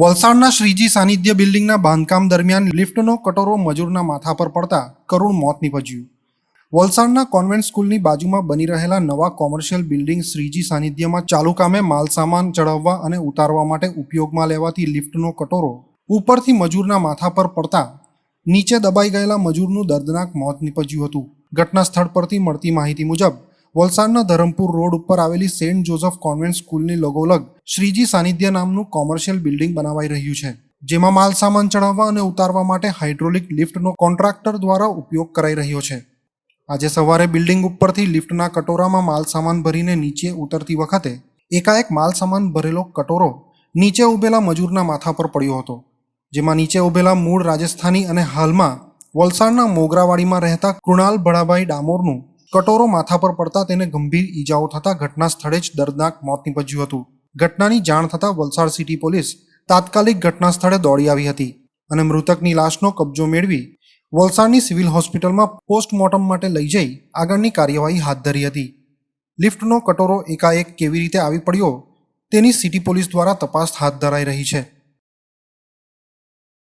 વલસાડના શ્રીજી સાનિધ્ય બિલ્ડિંગના બાંધકામ દરમિયાન લિફ્ટનો કટોરો મજૂરના માથા પર પડતા કરુણ મોત નીપજ્યું. વલસાડના કોન્વેન્ટ સ્કૂલની બાજુમાં બની રહેલા નવા કોમર્શિયલ બિલ્ડિંગ શ્રીજી સાનિધ્યમાં ચાલુ કામે માલસામાન ચડાવવા અને ઉતારવા માટે ઉપયોગમાં લેવાતી લિફ્ટનો કટોરો ઉપરથી મજૂરના માથા પર પડતા નીચે દબાઈ ગયેલા મજૂરનું દર્દનાક મોત નીપજ્યું હતું. ઘટના સ્થળ પરથી મળતી માહિતી મુજબ વલસાડના ધરમપુર રોડ ઉપર આવેલી સેન્ટ જોઝફ કોન્વેન્ટ સ્કૂલની લગોલગ શ્રીજી સાનિધ્ય નામનું કોમર્શિયલ બિલ્ડિંગ બનાવાઈ રહ્યું છે, જેમાં માલ સામાન ચડાવવા અને ઉતારવા માટે હાઇડ્રોલિક લિફ્ટનો કોન્ટ્રાક્ટર દ્વારા ઉપયોગ કરાઈ રહ્યો છે. આજે સવારે બિલ્ડિંગ ઉપરથી લિફ્ટના કટોરામાં માલ સામાન ભરીને નીચે ઉતરતી વખતે એકાએક માલ સામાન ભરેલો કટોરો નીચે ઊભેલા મજૂરના માથા પર પડ્યો હતો, જેમાં નીચે ઊભેલા મૂળ રાજસ્થાની અને હાલમાં વલસાડના મોગરાવાડીમાં રહેતા કૃણાલ ભળાભાઈ ડામોરનું કટોરો માથા પર પડતા તેને ગંભીર ઈજાઓ થતા ઘટના સ્થળે જ દર્દનાક મોત નીપજ્યું હતું. ઘટનાની જાણ થતાં વલસાડ સિટી પોલીસ તાત્કાલિક ઘટના સ્થળે દોડી આવી હતી અને મૃતકની લાશનો કબજો મેળવી વલસાડની સિવિલ હોસ્પિટલમાં પોસ્ટમોર્ટમ માટે લઈ જઈ આગળની કાર્યવાહી હાથ ધરી હતી. લિફ્ટનો કટોરો એકાએક કેવી રીતે આવી પડ્યો તેની સિટી પોલીસ દ્વારા તપાસ હાથ ધરાઈ રહી છે.